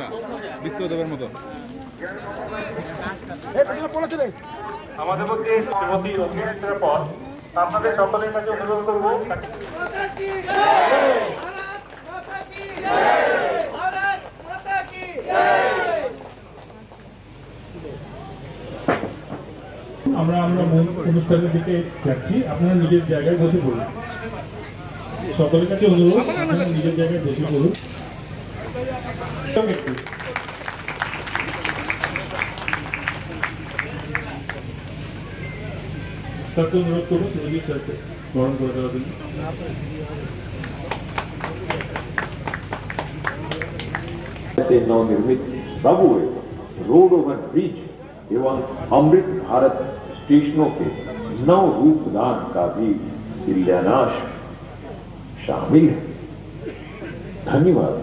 না মতো। আমাদের মধ্যে শ্রীমতী অগ্নিমিত্রের পর আপনাদের সকলের কাছে অনুরোধ করব আমরা আমরা মূল অনুষ্ঠানের দিকে যাচ্ছি। আপনারা নিজের জায়গায় বসে পড়ুন। সকলের কাছে অনুরোধ আপনারা নিজের জায়গায় বসে পড়ুন একটু স্যারকে অনুরোধ করবো সুরজিৎ স্যারকে বরণ করে দেওয়ার জন্য से नवनिर्मित सबवे रोड ओवर ब्रिज एवं अमृत भारत स्टेशनों के नव रूपदान का भी शिलान्यास शामिल है धन्यवाद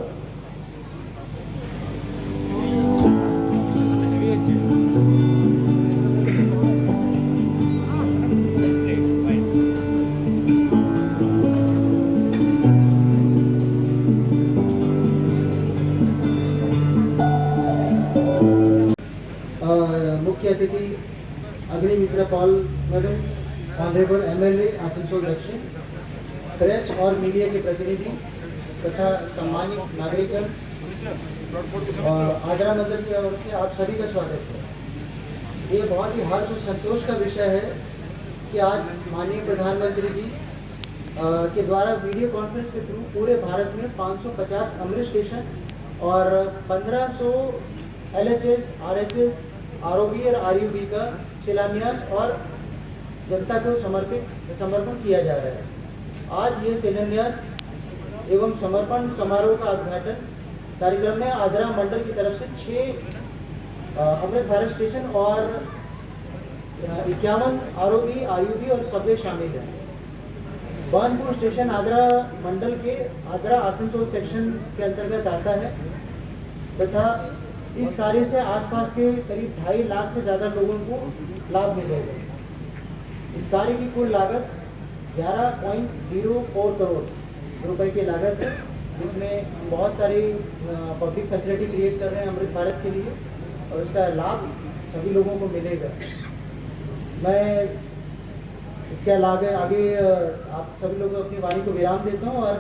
मुख्य अतिथि Agnimitra Paul madam honourable MLA Asansol Dakshin. Press और मीडिया के प्रतिनिधि तथा सम्मानित नागरिकगण और आगरा मंडल की ओर से आप सभी का स्वागत है। ये बहुत ही हर्ष और संतोष का विषय है कि आज माननीय प्रधानमंत्री जी के द्वारा वीडियो कॉन्फ्रेंस के थ्रू पूरे भारत में 550 अमृत स्टेशन और 1500 L H S R H S R O B और आर यू बी का शिलान्यास और जनता को समर्पित, समर्पण किया जा रहा है। आज ये शिलान्यास एवं समर्पण समारोह का उद्घाटन कार्यक्रम में आगरा मंडल की तरफ़ से छः अमृत भारत स्टेशन और इक्यावन R O B R U और सबवे शामिल हैं। बानपुर स्टेशन आगरा मंडल के आगरा आसनसोल सेक्शन के अंतर्गत आता है तथा इस कार्य से आसपास के करीब ढाई लाख से ज़्यादा लोगों को लाभ मिलेगा। इस कार्य की कुल लागत 11.04 करोड़ रुपए की लागत है, जिसमें हम बहुत सारी पब्लिक फैसिलिटी क्रिएट कर रहे हैं अमृत भारत के लिए और उसका लाभ सभी लोगों को मिलेगा। मैं इसके अलावा आगे आप सभी लोग अपनी वाणी को विराम देता हूँ और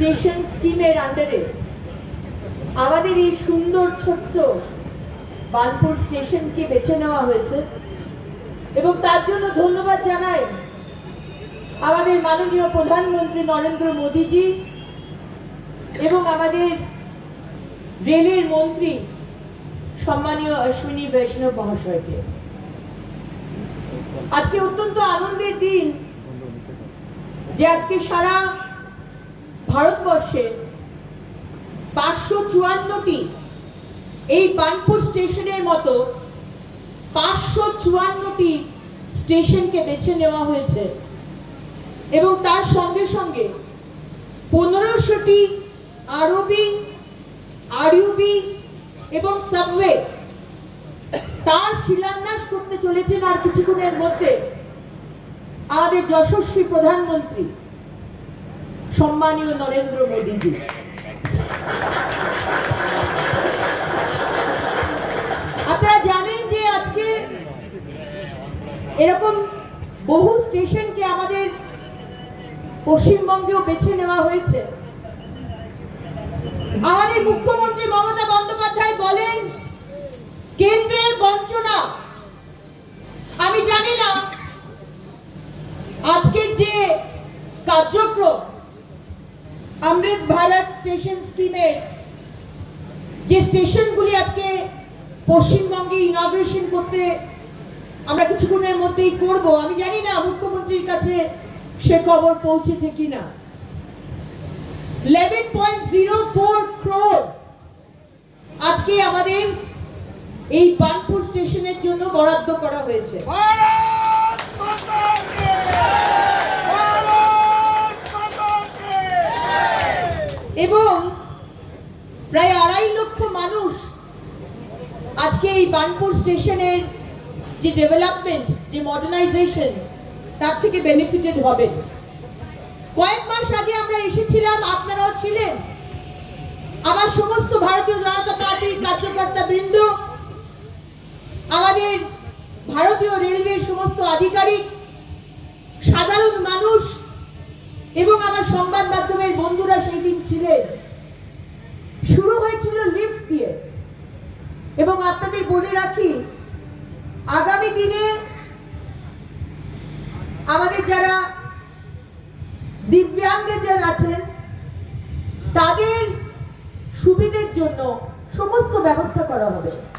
স্টেশন স্কিমের আন্ডারে আমাদের এই সুন্দর ছোট্ট বানপুর স্টেশনকে বেছে নেওয়া হয়েছে এবং তার জন্য ধন্যবাদ জানাই আমাদের মাননীয় প্রধানমন্ত্রী নরেন্দ্র মোদীজি এবং আমাদের রেলের মন্ত্রী সম্মানীয় অশ্বিনী বৈষ্ণব মহাশয়কে। আজকে অত্যন্ত আনন্দের দিন যে আজকে সারা ভারতবর্ষে পাঁচশো চুয়ান্নটি এই বানপুর স্টেশনের মতো পাঁচশো চুয়ান্নটি স্টেশনকে বেছে নেওয়া হয়েছে। এবং তার সঙ্গে সঙ্গে পনেরোশোটি আরবি, আরইউবি এবং সাবওয়ে তার শিলান্যাস করতে চলেছেন আর কিছুক্ষণের মধ্যে আমাদের যশস্বী প্রধানমন্ত্রী। সম্মানীয় নরেন্দ্র মোদীজি। আপনারা জানেন যে আজকে এরকম বহু স্টেশনকে আমাদের পশ্চিমবঙ্গেও বেছে নেওয়া হয়েছে। আমাদের মুখ্যমন্ত্রী মমতা বন্দ্যোপাধ্যায় বলেন, কেন্দ্রের বঞ্চনা। আমি জানি না আজকের যে কার্যক্রম অমৃত ভারত স্টেশন স্কিমের যে স্টেশনগুলি আজকে পশ্চিমবঙ্গে ইনগ্রেশন করতে আমরা কিছুক্ষণের মধ্যেই করব, আমি জানি না মুখ্যমন্ত্রীর কাছে সে খবর পৌঁছেছে কিনা। 11.04 ক্রোর আজকে আমাদের এই বানপুর স্টেশনের জন্য বরাদ্দ করা হয়েছে। এবং প্রায় আড়াই লক্ষ মানুষ আজকে এই বানপুর স্টেশনের যে ডেভেলপমেন্ট, যে মডার্নাইজেশন, তার থেকে বেনিফিটেড হবে। কয়েক মাস আগে আমরা এসেছিলাম, আপনারাও ছিলেন। আমার সমস্ত ভারতীয় জনতা পার্টির কার্যকর্তা বৃন্দ, আমাদের ভারতীয় রেলওয়ের সমস্ত আধিকারিক, সাধারণ মানুষ এবং আমার সংবাদ মাধ্যমের বন্ধুরা সেই দিন ছিলেন। শুরু হয়েছিল লিফট দিয়ে। এবং আপনাদের বলে রাখি, আগামী দিনে আমাদের যারা দিব্যাঙ্গজন আছেন, তাদের সুবিধের জন্য সমস্ত ব্যবস্থা করা হবে।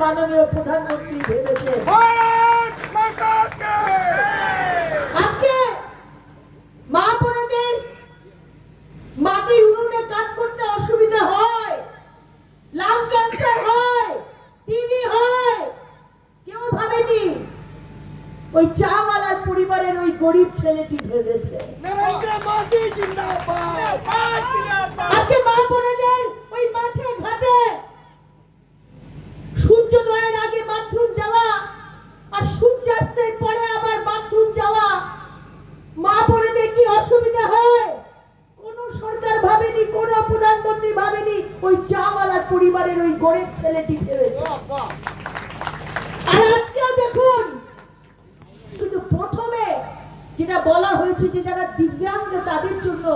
মাননীয় প্রধানমন্ত্রী ভেবেছে আজকে মা বোনেদের মাটির উনুনে কাজ করতে অসুবিধা হয়। লাং ক্যান্সার হয় টিভি হয়। কেউ ভাবেনি ওই চাওয়ালার পরিবারের ওই গরিব ছেলেটি ভেবেছে। আজকে মা বোনেদের ওই মাঠে ঘাটে সূর্যোদয়ের আগে বাথরুম যাওয়া আর সূর্যাস্তের পরে আবার বাথরুম যাওয়া, মা বোনেদের কি অসুবিধা হয়? কোন সরকার ভাবেনি, কোন প্রধানমন্ত্রী ভাবেনি, ওই চাওয়ালার পরিবারের ওই গরিব ছেলেটি আর আজকেও দেখুন, কিন্তু প্রথমে যেটা বলা হয়েছে যে যারা দিব্যাঙ্গ, তাদের জন্য,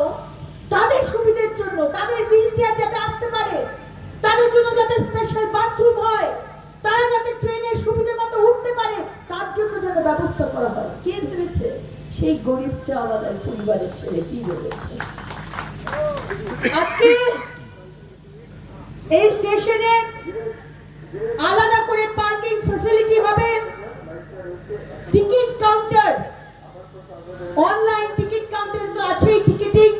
তাদের সুবিধের জন্য, তাদের হুইল চেয়ার যাতে আসতে পারে, তাদের জন্য যাতে স্পেশাল বাথরুম হয় তারা যাতে ট্রেনের সুবিধা মতো উঠতে পারে, তার জন্য যেন ব্যবস্থা করা হয়। কে ভেবেছে? সেই গরিব চাওয়ালার পরিবারের ছেলেটি ভেবেছে? আজকে এই স্টেশনে আলাদা করে পার্কিং ফ্যাসিলিটি হবে। Ticket counter online ticket counter তো আছেই টিকিটিং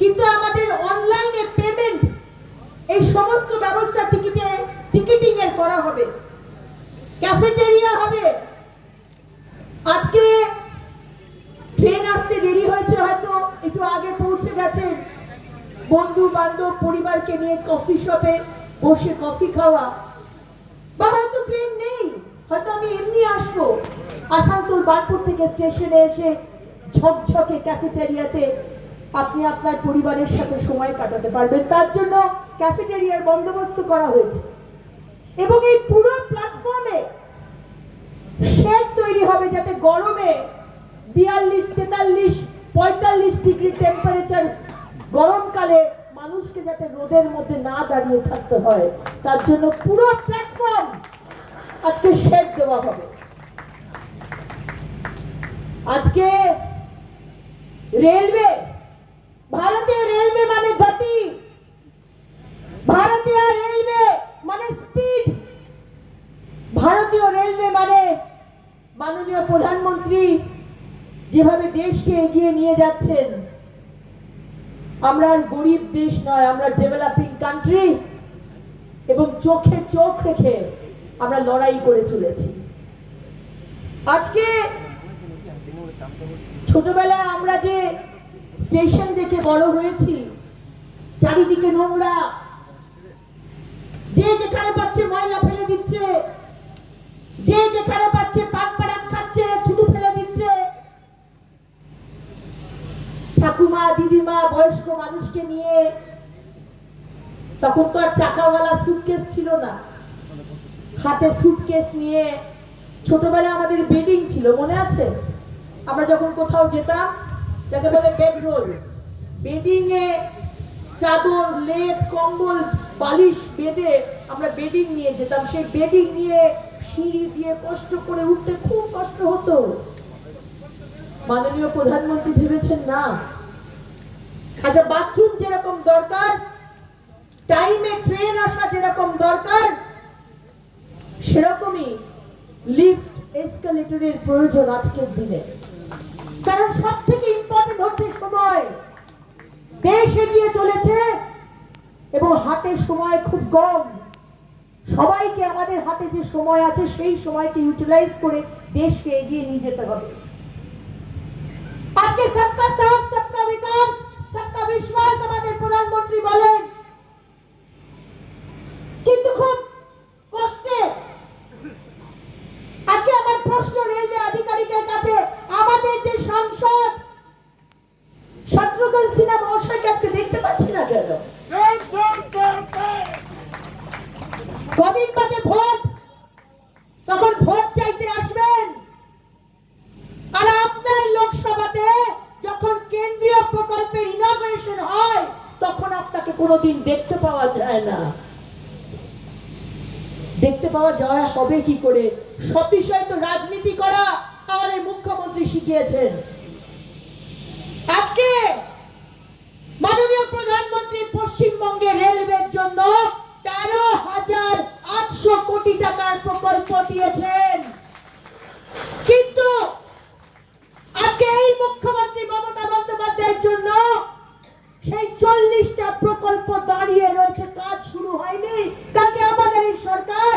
কিন্তু আমাদের অনলাইনে পেমেন্ট এই সমস্ত ব্যবস্থা টিকিটিং এর করা হবে। ক্যাফেটেরিয়া হবে। আজকে ট্রেন আসতে দেরি হয়েছে, হয়তো একটু আগে পৌঁছে বন্ধু, বান্ধব, পরিবারকে নিয়ে কফি শপে বসে কফি খাওয়া। বা হয়তো ট্রেন নেই, হয়তো আমি এমনি আসব। আসানসোল বার্নপুর থেকে স্টেশনে এসে ঝকঝকে ক্যাফেটেরিয়াতে আপনি আপনার পরিবারের সাথে সময় কাটাতে পারবেন। তার জন্য ক্যাফেটেরিয়ার বন্দোবস্ত করা হয়েছে। এবং এই পুরো প্ল্যাটফর্মে শেড তৈরি হবে যাতে গরমে বিয়াল্লিশ, তেতাল্লিশ, পঁয়তাল্লিশ ডিগ্রি টেম্পারেচার গরমকালে মানুষকে যাতে রোদের মধ্যে না দাঁড়িয়ে থাকতে হয়, তার জন্য পুরো প্ল্যাটফর্ম আজকে শেড দেওয়া হবে। আজকে রেলওয়ে ভারতীয় রেলওয়ে মানে গতি। ভারতীয় রেলওয়ে মানে মাননীয় প্রধানমন্ত্রী যেভাবে দেশকে এগিয়ে নিয়ে যাচ্ছেন। আমরা গরিব দেশ নয়, আমরা ডেভেলপিং কান্ট্রি এবং চোখে চোখ রেখে আমরা লড়াই করে চলেছি। আজকে ছোটবেলায় আমরা যে স্টেশন দেখে বড় হয়েছি, চারিদিকে নোংরা। যে যেখানে পাচ্ছে ময়লা ফেলে দিচ্ছে যে যেখানে পাচ্ছে, পান পাড়াক খাচ্ছে, থুতু ফেলে দিচ্ছে। ঠাকুমা, দিদিমা, বয়স্ক মানুষকে নিয়ে তখন তো আর চাকাওয়ালা সুটকেস ছিল না। হাতে সুটকেস নিয়ে ছোটবেলায় আমাদের বেডিং ছিল, মনে আছে? আমরা যখন কোথাও যেতাম, যাকে বলে বেডরোল বেডিং এ চাদর, লেপ, কম্বল, বালিশ বেডে আমরা বেডিং নিয়ে যেতাম। সেই বেডিং নিয়ে সিঁড়ি দিয়ে কষ্ট করে উঠতে খুব কষ্ট হতো। মাননীয় প্রধানমন্ত্রী ভেবেছেন না? একটা বাথরুম যেরকম দরকার টাইমে ট্রেন আসা যেরকম দরকার, সেরকমই লিফট এসকালেটরের প্রয়োজন আজকের দিনে। কারণ সব থেকে ইম্পর্টেন্ট হচ্ছে সময়। দেশ এগিয়ে চলেছে এবং হাতে সময় খুব কম। সবাইকে আমাদের হাতে যে সময় আছে, সেই সময়কে ইউটিলাইজ করে দেশকে এগিয়ে নিয়ে যেতে হবে। আজকে সবকা সাথ, সবকা বিকাশ, সবকা বিশ্বাস আমাদের প্রধানমন্ত্রী বলেন কিন্তু খুব কষ্টে আজকে আমার প্রশ্ন রেলওয়ে আধিকারিকের কাছে আমাদের যে সাংসদ শত্রুঘ্ন সিনহা মহাশয়কে আজকে দেখতে পাচ্ছি না কেন কদিন বাদে ভোট তখন ভোট চাইতে আসবেন আর আপনার লোকসভাতে যখন কেন্দ্রীয় প্রকল্পের ইনগ্রেশন হয় তখন আপনাকে কোনোদিন দেখতে পাওয়া যায় না দেখতে পাওয়া যাওয়া হবে কি করে? সব বিষয়ে তো রাজনীতি করা আমাদের মুখ্যমন্ত্রী শিখিয়েছেন। আজকে মাননীয় প্রধানমন্ত্রী পশ্চিমবঙ্গে রেলওয়ের জন্য তেরো হাজার আটশো কোটি টাকার প্রকল্প দিয়েছেন। কিন্তু আজকে এই মুখ্যমন্ত্রী মমতা বন্দ্যোপাধ্যায়ের জন্য সেই চল্লিশটা প্রকল্প দাঁড়িয়ে রয়েছে, কাজ শুরু হয়নি। তাকে আমাদের এই সরকার,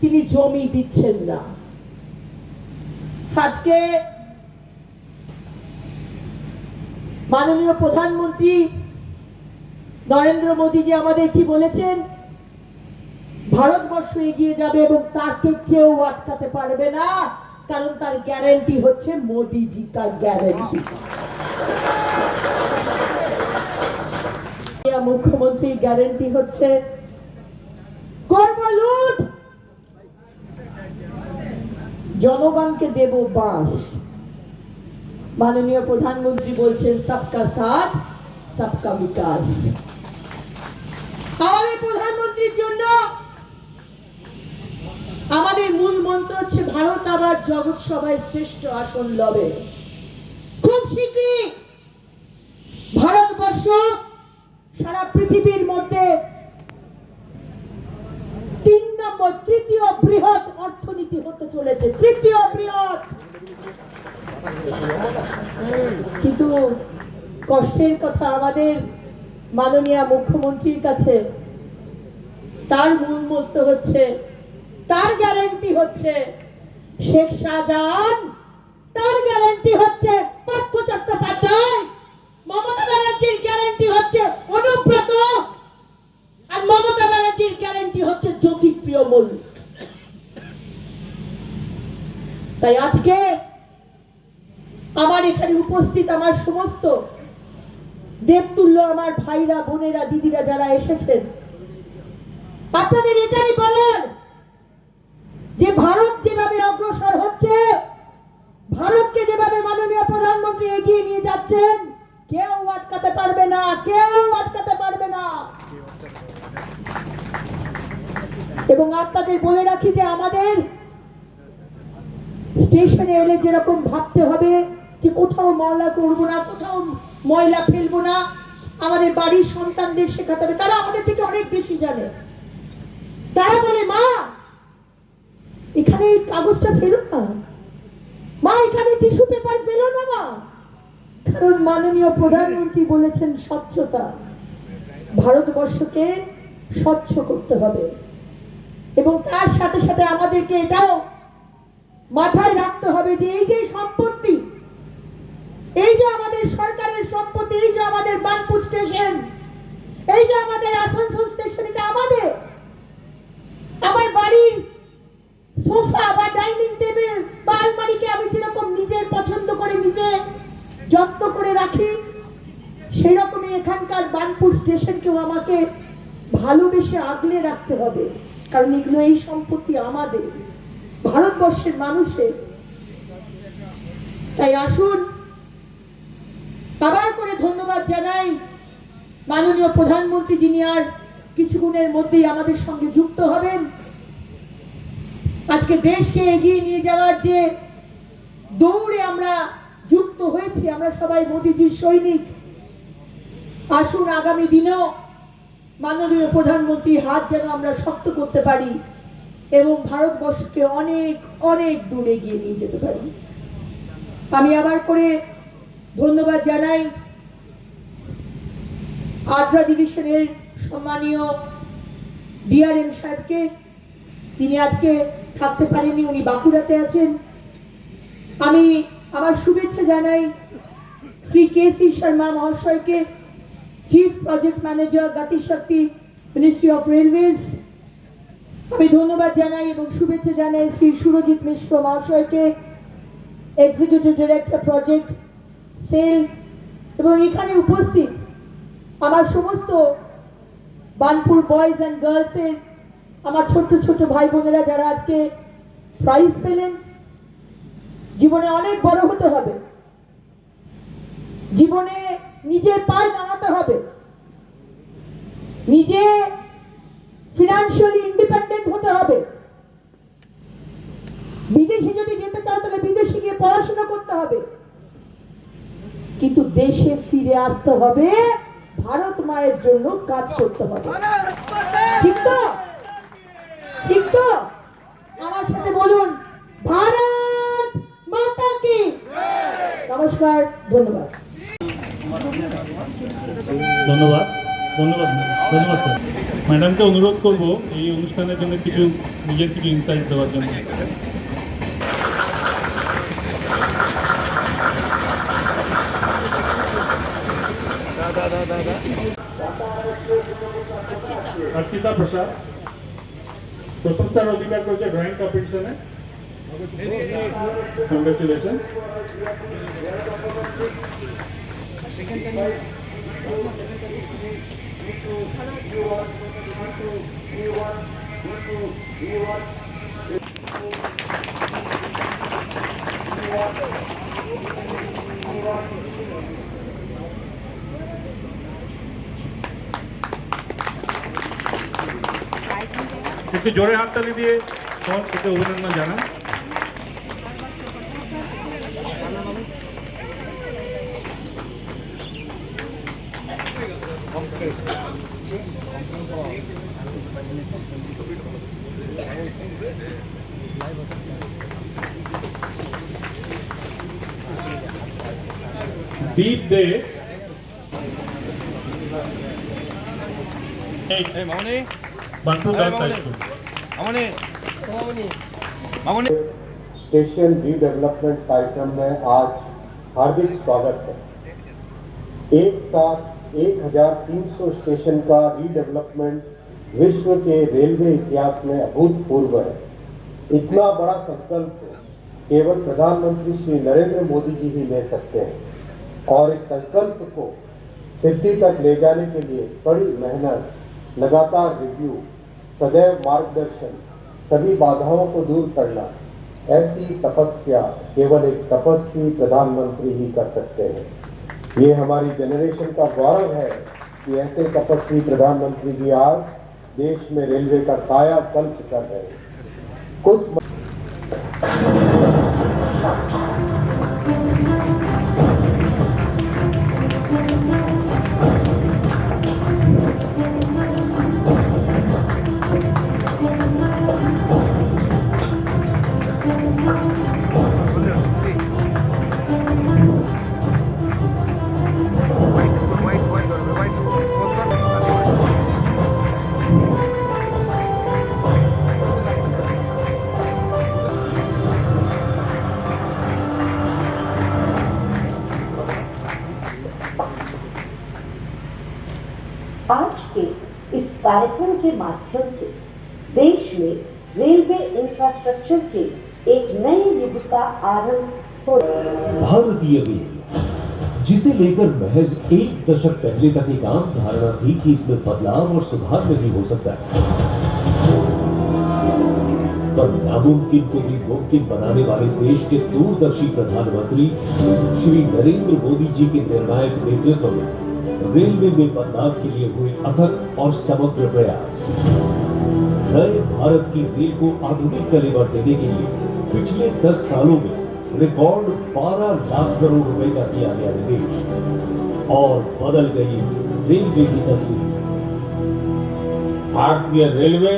তিনি জমি দিচ্ছেন না। আজকে মাননীয় প্রধানমন্ত্রী নরেন্দ্র মোদী যে আমাদের কি বলেছেন, ভারতবর্ষ এগিয়ে যাবে এবং তাকে কেউ আটকাতে পারবে না, কারণ তার গ্যারেন্টি হচ্ছে মোদিজি তার গ্যারেন্টি মুখ্যমন্ত্রীর গ্যারেন্টি হচ্ছে জনগণকে দেব বাস। মাননীয় প্রধানমন্ত্রী বলছেন, সবকা সাথ, সবকা বিকাশ। আমাদের প্রধানমন্ত্রীর জন্য আমাদের মূল মন্ত্র হচ্ছে, ভারত আবার জগৎ সভায় শ্রেষ্ঠ আসন লবে। খুব শীঘ্রই ভারতবর্ষ সারা পৃথিবীর মধ্যে তিন নম্বর, তৃতীয় বৃহৎ অর্থনীতি হতে চলেছে। তৃতীয় বৃহৎ। কিন্তু কষ্টের কথা আমাদের মাননীয় মুখ্যমন্ত্রীর কাছে তার মূল মন্ত্র হচ্ছে, তার গ্যারান্টি হচ্ছে শেখ শাহজাহান, তার গ্যারান্টি হচ্ছে পার্থ চট্টোপাধ্যায়। মমতা ব্যানার্জির গ্যারান্টি হচ্ছে অনুব্রত আর মমতা ব্যানার্জির গ্যারান্টি হচ্ছে জ্যোতিপ্রিয় মল্লিক। তাই আজকে আমার এখানে উপস্থিত আমার সমস্ত দেবতুল্য, আমার ভাইরা, বোনেরা, দিদিরা যারা এসেছেন, আপনাদের এটাই বলার যে ভারত যেভাবে অগ্রসর হচ্ছে, ভারতকে যেভাবে মাননীয় প্রধানমন্ত্রী এগিয়ে নিয়ে যাচ্ছেন কেউ আটকাতে পারবে না, কেউ আটকাতে পারবে না। এবং আপনাদের বলে রাখি যে আমাদের স্টেশনে এলে যেরকম ভাবতে হবে যে কোথাও ময়লা করব না, কোথাও ময়লা ফেলব না, আমাদের বাড়ির সন্তানদের শেখাতে হবে। তারা আমাদের থেকে অনেক বেশি জানে। তারা বলে, মা, এখানে এই কাগজটা ফেলো না। মা, এখানে টিস্যু পেপার ফেলো না, মা। কারণ মাননীয় প্রধানমন্ত্রী বলেছেন স্বচ্ছতা। ভারতবর্ষকে স্বচ্ছ করতে হবে। এবং তার সাথে সাথে আমাদেরকে এটাও মাথায় রাখতে হবে যে এই যে সম্পত্তি, এই যে আমাদের সরকারের সম্পত্তি, এই যে আমাদের বানপুর স্টেশন, এই যে আমাদের আসানসোল স্টেশন এটা আমাদের, আমার বাড়ির সোফা বা ডাইনিং টেবিল বা আলমারিকে আমি যেরকম নিজের পছন্দ করে নিজে যত্ন করে রাখি। সেই রকমই এখানকার বানপুর স্টেশনকেও আমাকে ভালোবেসে আগলে রাখতে হবে। কারণ এগুলো এই সম্পত্তি আমাদের। ভারতবর্ষের মানুষের। তাই আসুন, আবার করে ধন্যবাদ জানাই মাননীয় প্রধানমন্ত্রী যিনি আর কিছুক্ষণের মধ্যেই আমাদের সঙ্গে যুক্ত হবেন। আজকে দেশকে এগিয়ে নিয়ে যাওয়ার যে দৌড়ে আমরা যুক্ত হয়েছি আমরা সবাই মোদিজির সৈনিক। আসুন আগামী দিনেও মাননীয় প্রধানমন্ত্রীর হাত যেন আমরা শক্ত করতে পারি এবং ভারতবর্ষকে অনেক অনেক দূরে এগিয়ে নিয়ে যেতে পারি। আমি আবার করে ধন্যবাদ জানাই আদ্রা ডিভিশনের সম্মানীয় ডিআরএম সাহেবকে। তিনি আজকে থাকতে পারেননি, উনি বাঁকুড়াতে আছেন। আমি আমার শুভেচ্ছা জানাই শ্রী কে সি শর্মা মহাশয়কে chief project manager Gati Shakti ministry of railways আমি ধন্যবাদ জানাই এবং শুভেচ্ছা জানাই শ্রী সুরজিৎ মিশ্র মহাশয়কে এক্সিকিউটিভ ডিরেক্টর প্রজেক্ট সেল এবং এখানে উপস্থিত আমার সমস্ত বানপুর বয়েজ অ্যান্ড গার্লসের আমার ছোট্ট ছোট্ট ভাই বোনেরা যারা আজকে প্রাইজ পেলেন জীবনে অনেক বড় হতে হবে। জীবনে নিজের পায়ে দাঁড়াতে হবে। নিজে ফিনান্সিয়ালি ইন্ডিপেন্ডেন্ট হতে হবে। বিদেশে যদি যেতে চাও, তাহলে বিদেশে গিয়ে পড়াশোনা করতে হবে। কিন্তু দেশে ফিরে আসতে হবে, ভারত মায়ের জন্য কাজ করতে হবে। ঠিক তো ঠিক তো আমার সাথে বলুন ভারত মাতা কি নমস্কার ধন্যবাদ ধন্যবাদ ধন্যবাদ ধন্যবাদ স্যার ম্যাডামকে অনুরোধ করব এই অনুষ্ঠানের জন্য কিছু নিজের কিছু ইনসাইট দেওয়ার জন্য। অর্পিতা প্রসাদ। প্রথম স্থান অধিকার করেছে ড্রয়িং কম্পিটিশনে কংগ্রেচুলেশনস একটু জোরে হাততালি দিয়ে সব থেকে অভিনন্দন জানান দীপ स्टेशन रीडेवलपमेंट कार्यक्रम में आज हार्दिक स्वागत है। एक साथ 1300 स्टेशन का रीडेवलपमेंट विश्व के रेलवे इतिहास में अभूतपूर्व है। इतना बड़ा संकल्प केवल प्रधानमंत्री श्री नरेंद्र मोदी जी ही ले सकते हैं और इस संकल्प को सिद्धि तक ले जाने के लिए बड़ी मेहनत लगातार रिव्यू सदैव मार्गदर्शन, सभी बाधाओं को दूर करना, ऐसी तपस्या केवल एक तपस्वी प्रधानमंत्री ही कर सकते हैं। ये हमारी जनरेशन का गौरव है कि ऐसे तपस्वी प्रधानमंत्री जी आज देश में रेलवे का कायाकल्प कर रहे हैं। कुछ के माध्यम से देश में रेलवे इंफ्रास्ट्रक्चर के एक नए युग का आरंभ हो भारतीय रेल जिसे लेकर महज एक दशक पहले तक एक आम धारणा थी कि इसमें बदलाव और सुधार नहीं हो सकता। पर नामुमकिन को भी मुमकिन बनाने वाले देश के दूरदर्शी प्रधानमंत्री श्री नरेंद्र मोदी जी के निर्णायक नेतृत्व में रेलवे में बदलाव के लिए हुए अथक और समग्र प्रयास। नए भारत की रेल को आधुनिक कलेवर देने के लिए पिछले 10 सालों में रिकॉर्ड 12 लाख करोड़ रुपए का किया गया निवेश और बदल गई रेलवे की तस्वीर। भारतीय रेलवे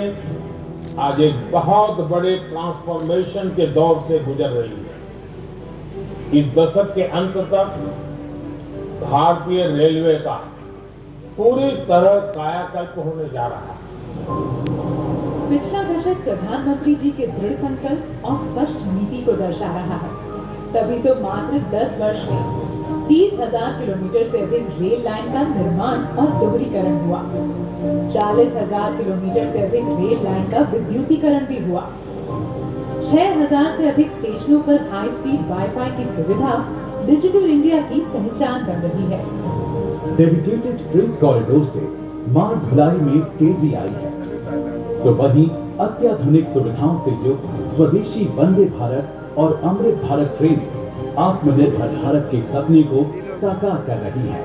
आज एक बहुत बड़े ट्रांसफॉर्मेशन के दौर से गुजर रही है। इस दशक के अंत तक भारतीय रेलवे का पूरी तरह कायाकल्प होने जा रहा है। पिछला दशक प्रधानमंत्री जी के दृढ़ संकल्प और स्पष्ट नीति को दर्शा रहा है। तभी तो मात्र 10 वर्ष में तीस हज़ार किलोमीटर से अधिक रेल लाइन का निर्माण और दोहरीकरण हुआ। चालीस हज़ार किलोमीटर से अधिक रेल लाइन का विद्युतीकरण भी हुआ। छह हज़ार से अधिक स्टेशनों पर हाई स्पीड वाईफाई की सुविधा डिजिटल इंडिया की पहचान बन रही है। डेडिकेटेड फ्रेट कॉरिडोर से माल ढुलाई में तेज़ी आई है। तो वहीं अत्याधुनिक सुविधाओं से युक्त स्वदेशी वंदे भारत और अमृत भारत ट्रेन आत्मनिर्भर भारत के सपने को साकार कर रही है।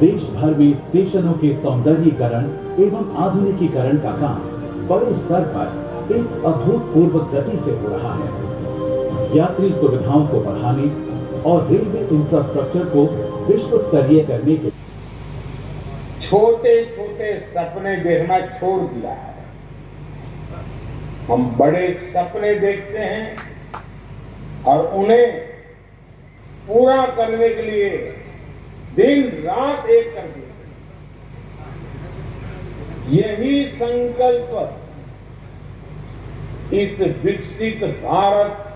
देश भर में स्टेशनों के सौंदर्यीकरण एवं आधुनिकीकरण का काम बड़े स्तर पर एक अभूतपूर्व गति से हो रहा है। यात्री सुविधाओं को बढ़ाने और रेलवे इंफ्रास्ट्रक्चर को विश्व स्तरीय करने के छोटे छोटे सपने देखना छोड़ दिया है हम बड़े सपने देखते हैं और उन्हें पूरा करने के लिए दिन, रात एक कर हैं। यही संकल्प इस विकसित भारत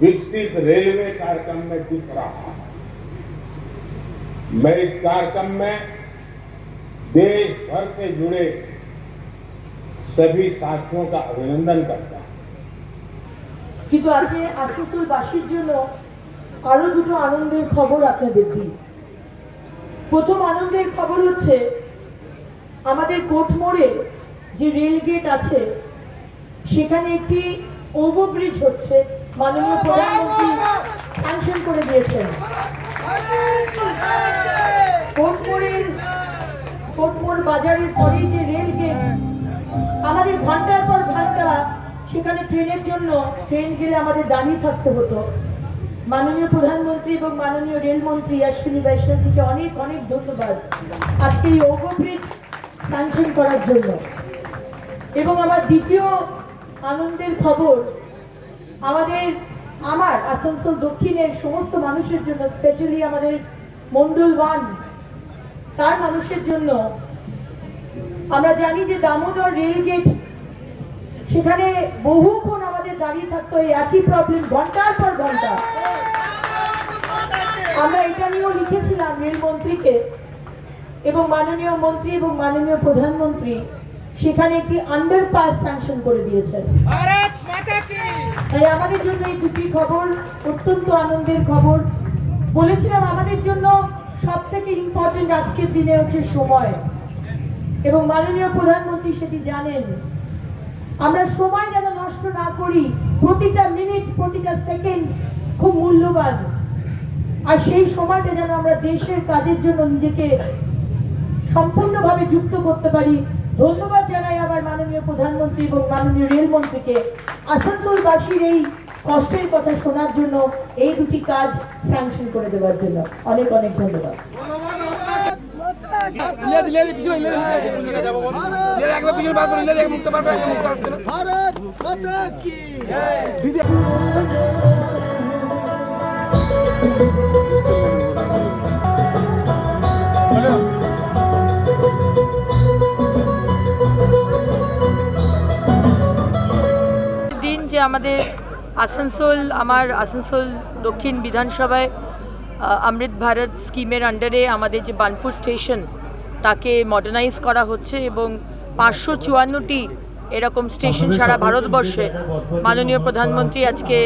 विकसित रेलवे कार्यक्रम में दिख रहा है मैं इस कार्यक्रम में देश भर से जुड़े सभी साथियों का अभिनंदन करता हूं কিন্তু আজকে আসানসোলবাসীর জন্য আরো দুটো আনন্দের খবর আপনাদের দিই প্রথম আনন্দের খবর হচ্ছে আমাদের কোটমোড়ে যে রেল গেট আছে সেখানে একটি ওভারব্রিজ হচ্ছে মাননীয় প্রধানমন্ত্রী স্যাংশন করে দিয়েছেন। বাজারের পরেই যে রেল গেট আমাদের ঘণ্টার পর ঘণ্টা সেখানে ট্রেনের জন্য ট্রেন গেলে আমাদের দাঁড়িয়ে থাকতে হতো। মাননীয় প্রধানমন্ত্রী এবং মাননীয় রেলমন্ত্রী অশ্বিনী বৈষ্ণবজিকে অনেক অনেক ধন্যবাদ আজকে এই ওভারব্রিজ স্যাংশন করার জন্য। এবং আমার দ্বিতীয় আনন্দের খবর আমাদের, আমার আসানসোল দক্ষিণের সমস্ত মানুষের জন্য স্পেশালি আমাদের মন্ডল ওয়ান তার মানুষের জন্য, আমরা জানি যে দামোদর রেলগেট সেখানে বহুক্ষণ আমাদের দাঁড়িয়ে থাকতো এই একই প্রবলেম ঘণ্টার পর ঘণ্টা। আমরা এটা নিয়েও লিখেছিলাম রেলমন্ত্রীকে, এবং মাননীয় মন্ত্রী এবং মাননীয় প্রধানমন্ত্রী সেখানে একটি আন্ডারপাস স্যাংশন করে দিয়েছেন তাই আমাদের জন্য এই দুটি খবর অত্যন্ত আনন্দের খবর। বলেছিলাম আমাদের জন্য সব থেকে ইম্পর্টেন্ট আজকের দিনে হচ্ছে সময়। এবং মাননীয় প্রধানমন্ত্রী সেটি জানেন। আমরা সময় যেন নষ্ট না করি প্রতিটা মিনিট প্রতিটা সেকেন্ড খুব মূল্যবান। আর সেই সময়টা যেন আমরা দেশের কাজের জন্য নিজেকে সম্পূর্ণভাবে যুক্ত করতে পারি ধন্যবাদ জানাই আমার মাননীয় প্রধানমন্ত্রী এবং মাননীয় রেলমন্ত্রীকে। আসানসোলবাসীর এই কষ্টের কথা শোনার জন্য এই দুটি কাজ স্যাংশন করে দেওয়ার জন্য। অনেক অনেক ধন্যবাদ। আমাদের আসানসোল আমার আসানসোল দক্ষিণ বিধানসভায় অমৃত ভারত স্কিমের আন্ডারে আমাদের যে বানপুর স্টেশন তাকে মডার্নাইজ করা হচ্ছে এবং পাঁচশো চুয়ান্নটি এরকম স্টেশন সারা ভারতবর্ষে মাননীয় প্রধানমন্ত্রী আজকে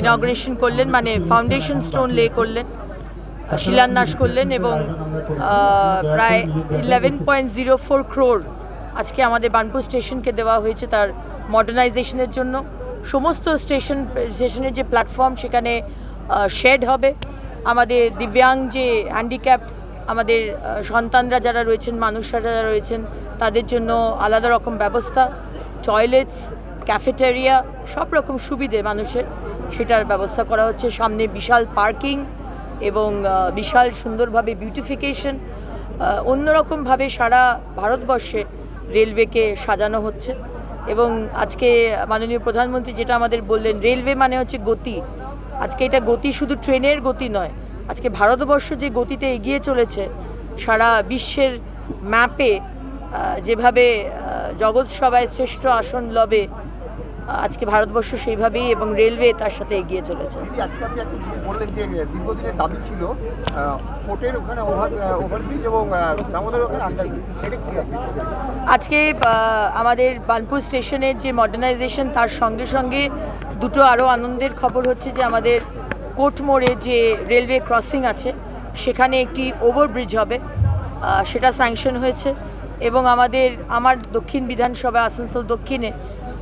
ইনগ্রেশন করলেন মানে ফাউন্ডেশন স্টোন লে করলেন শিলান্যাস করলেন এবং প্রায় eleven point zero four crore আজকে আমাদের বানপুর স্টেশনকে দেওয়া হয়েছে তার মডার্নাইজেশনের জন্য। সমস্ত স্টেশন, স্টেশনের যে প্ল্যাটফর্ম সেখানে শেড হবে। আমাদের দিব্যাং যে হ্যান্ডিক্যাপ আমাদের সন্তানরা যারা রয়েছেন, মানুষরা যারা রয়েছেন, তাদের জন্য আলাদা রকম ব্যবস্থা। টয়লেটস ক্যাফেটেরিয়া সব রকম সুবিধে মানুষের। সেটার ব্যবস্থা করা হচ্ছে। সামনে বিশাল পার্কিং এবং বিশাল সুন্দরভাবে বিউটিফিকেশন অন্যরকমভাবে সারা ভারতবর্ষে রেলওয়েকে সাজানো হচ্ছে। এবং আজকে মাননীয় প্রধানমন্ত্রী যেটা আমাদের বললেন, রেলওয়ে মানে হচ্ছে গতি। আজকে এটা গতি শুধু ট্রেনের গতি নয়, আজকে ভারতবর্ষ যে গতিতে এগিয়ে চলেছে, সারা বিশ্বের ম্যাপে যেভাবে জগৎসভায় শ্রেষ্ঠ আসন লবে আজকে ভারতবর্ষ সেইভাবেই এবং রেলওয়ে তার সাথে এগিয়ে চলেছে। আজকে আপনি একটা জিনিস বললেন যে দীর্ঘদিনের দাবি ছিল কোর্টের ওখানে ওভার ওভারব্রিজ এবং আহ, ওখানে আন্ডারব্রিজ সেটা কি আজকে আমাদের বানপুর স্টেশনের যে মডার্নাইজেশন তার সঙ্গে সঙ্গে দুটো আরও আনন্দের খবর হচ্ছে যে আমাদের কোটমোড়ে যে রেলওয়ে ক্রসিং আছে সেখানে একটি ওভারব্রিজ হবে সেটা স্যাংশন হয়েছে এবং আমাদের আমার দক্ষিণ বিধানসভা আসানসোল দক্ষিণে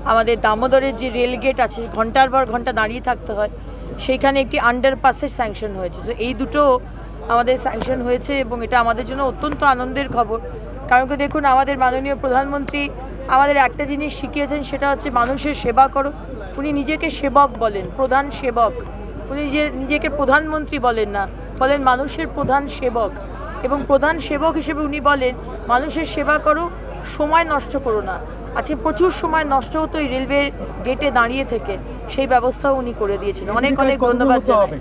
আমাদের দামোদরের যে রেল গেট আছে, ঘণ্টার পর ঘণ্টা দাঁড়িয়ে থাকতে হয়, সেইখানে একটি আন্ডারপাসের স্যাংশন হয়েছে। তো এই দুটো আমাদের স্যাংশন হয়েছে এবং এটা আমাদের জন্য অত্যন্ত আনন্দের খবর। কারণ কি দেখুন, আমাদের মাননীয় প্রধানমন্ত্রী আমাদের একটা জিনিস শিখিয়েছেন, সেটা হচ্ছে মানুষের সেবা করো। উনি নিজেকে সেবক বলেন, প্রধান সেবক। উনি যে নিজেকে প্রধানমন্ত্রী বলেন না, বলেন মানুষের প্রধান সেবক। এবং প্রধান সেবক হিসেবে উনি বলেন, মানুষের সেবা করো, সময় নষ্ট করো না। আজকে প্রচুর সময় নষ্ট হতো এই রেলওয়ে গেটে দাঁড়িয়ে থেকে। সেই ব্যবস্থাও উনি করে দিয়েছেন অনেক অনেক ধন্যবাদ জানাই।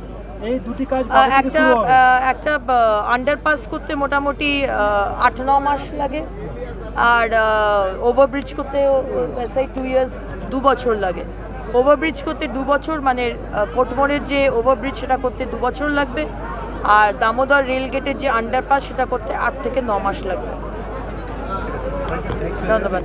এই দুটি কাজ একটা একটা আন্ডারপাস করতে মোটামুটি আট ন মাস লাগে। আর ওভারব্রিজ করতে সেই টু ইয়ার্স দু বছর লাগে। ওভারব্রিজ করতে দু বছর মানে কোটমোড়ের যে ওভারব্রিজ সেটা করতে দু বছর লাগবে। আর দামোদর রেল গেটের যে আন্ডারপাস সেটা করতে আট থেকে ন মাস লাগবে। ধন্যবাদ।